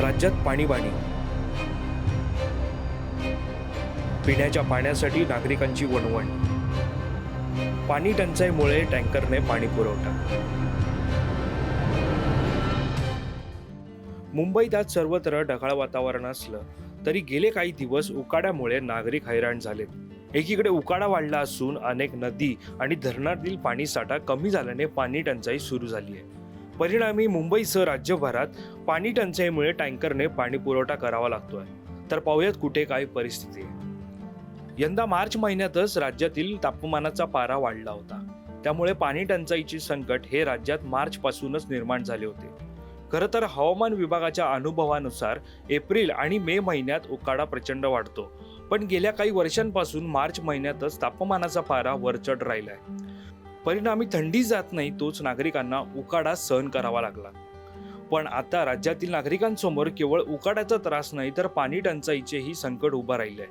राज्यात पाणीबाणी. पिण्याच्या पाण्यासाठी नागरिकांची वणवण. पाणी टंचाईमुळे टँकरने पाणी पुरवठा. मुंबईत आज सर्वत्र ढगाळ वातावरण असलं तरी गेले काही दिवस उकाड्यामुळे नागरिक हैराण झालेत. एकीकडे उकाडा वाढला असून अनेक नदी आणि धरणातील पाणी साठा कमी झाल्याने पाणी टंचाई सुरू झाली आहे. परिणामी मुंबईसह राज्यभरात पाणी टंचाईमुळे टँकरने पाणी पुरवठा करावा लागतोय. तर पाहूयात कुठे काय परिस्थिती आहे. यंदा मार्च महिन्यातच राज्यातील तापमानाचा पारा वाढला होता. त्यामुळे पाणी टंचाईचे संकट हे राज्यात मार्च पासूनच निर्माण झाले होते. खरं तर हवामान विभागाच्या अनुभवानुसार एप्रिल आणि मे महिन्यात उकाडा प्रचंड वाढतो. पण गेल्या काही वर्षांपासून मार्च महिन्यातच तापमानाचा पारा वरचढ राहिलाय. परिणामी थंडी जात नाही तोच नागरिकांना उकाडा सहन करावा लागला. पण आता राज्यातील नागरिकांसमोर केवळ उकाड्याचा त्रास नाही तर पाणी टंचाईचेही संकट उभं राहिले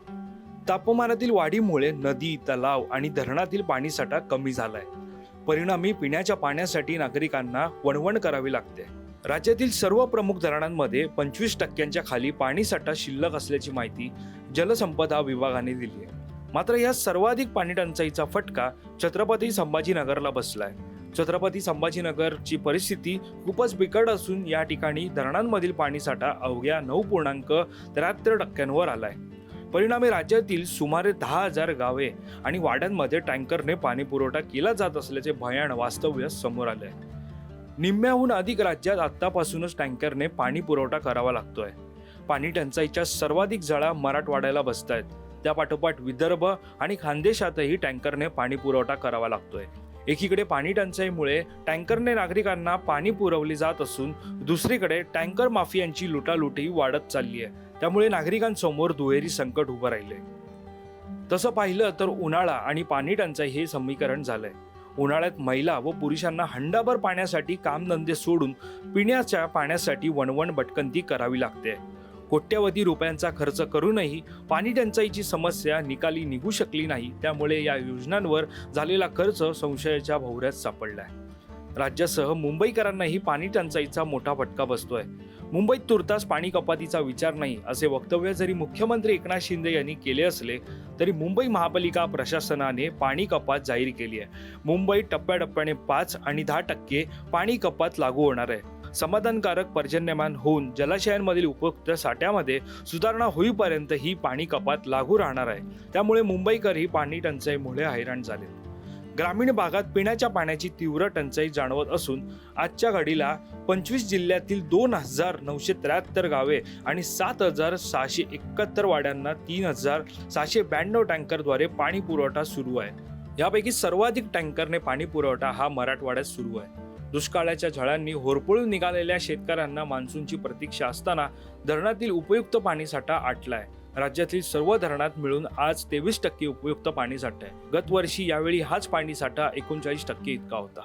तापमानातील वाढीमुळे नदी तलाव आणि धरणातील पाणीसाठा कमी झालाय. परिणामी पिण्याच्या पाण्यासाठी नागरिकांना वणवण करावी लागते. राज्यातील सर्व प्रमुख धरणांमध्ये पंचवीस टक्क्यांच्या खाली पाणीसाठा शिल्लक असल्याची माहिती जलसंपदा विभागाने दिली आहे. मात्र या सर्वाधिक पाणी टंचाईचा फटका छत्रपती संभाजीनगरला बसलाय. छत्रपती संभाजीनगरची परिस्थिती खूपच बिकट असून या ठिकाणी धरणांमधील पाणीसाठा अवघ्या नऊ पूर्णांक त्र्याहत्तर टक्क्यांवर आलाय. परिणामी राज्यातील सुमारे दहा हजार गावे आणि वाड्यांमध्ये टँकरने पाणी पुरवठा केला जात असल्याचे भयान वास्तव्य समोर आले आहे निम्म्याहून अधिक राज्यात आत्तापासूनच टँकरने पाणी पुरवठा करावा लागतोय. पाणी टंचाईच्या सर्वाधिक जळा मराठवाड्याला बसत आहेत त्यापाठोपाठ विदर्भ आणि खानदेशातही टँकरने पाणी पुरवठा करावा लागतोय. एकीकडे पाणी टंचाईमुळे टँकरने नागरिकांना पाणी पुरवले जात असून दुसरीकडे टँकर माफियांची लुटालुटी वाढत चालली आहे. त्यामुळे नागरिकांसमोर दुहेरी संकट उभं राहिले तसं पाहिलं तर उन्हाळा आणि पाणी टंचाई हे समीकरण झालंय. उन्हाळ्यात महिला व पुरुषांना हंडाभर पाण्यासाठी कामधंदे सोडून पिण्याच्या पाण्यासाठी वणवण भटकंती करावी लागते. कोट्यवधी रुपयांचा खर्च करूनही पाणी टंचाईची समस्या निकाली निघू शकली नाही. त्यामुळे या योजनांवर झालेला खर्च संशयाच्या भोवऱ्यात सापडलाय. राज्यासह मुंबईकरांनाही पाणी टंचाईचा मोठा फटका बसतोय. मुंबईत तुर्तास पाणी कपातीचा विचार नाही असे वक्तव्य जरी मुख्यमंत्री एकनाथ शिंदे यांनी केले असले तरी मुंबई महापालिका प्रशासनाने पाणी कपात जाहीर केली आहे. मुंबईत टप्प्याटप्प्याने पाच आणि दहा टक्के पाणी कपात लागू होणार आहे. समाधानकारक पर्जन्यमान होऊन जलाशयांमधील उपयुक्त साठ्यामध्ये सुधारणा होईपर्यंत ही पाणी कपात लागू राहणार आहे. त्यामुळे मुंबईकरही पाणी टंचाईमुळे हैराण झाले. ग्रामीण भागात पिण्याच्या पाण्याची तीव्र टंचाई जाणवत असून आजच्या घडीला पंचवीस जिल्ह्यातील दोन हजार नऊशे त्र्याहत्तर गावे आणि सात हजार सहाशे एकाहत्तर वाड्यांना तीन हजार सहाशे ब्याण्णव टँकरद्वारे पाणी पुरवठा सुरू आहे. यापैकी सर्वाधिक टँकरने पाणी पुरवठा हा मराठवाड्यात सुरू आहे. दुष्काळाच्या झळांनी होरपळून निघालेल्या शेतकऱ्यांना मान्सूनची प्रतीक्षा असताना धरणातील उपयुक्त पाणीसाठा आटलाय. राज्यातील सर्व धरणात मिळून आज तेवीस टक्के उपयुक्त पाणीसाठा आहे गतवर्षी यावेळी हाच पाणीसाठा एकोणचाळीस टक्के इतका होता.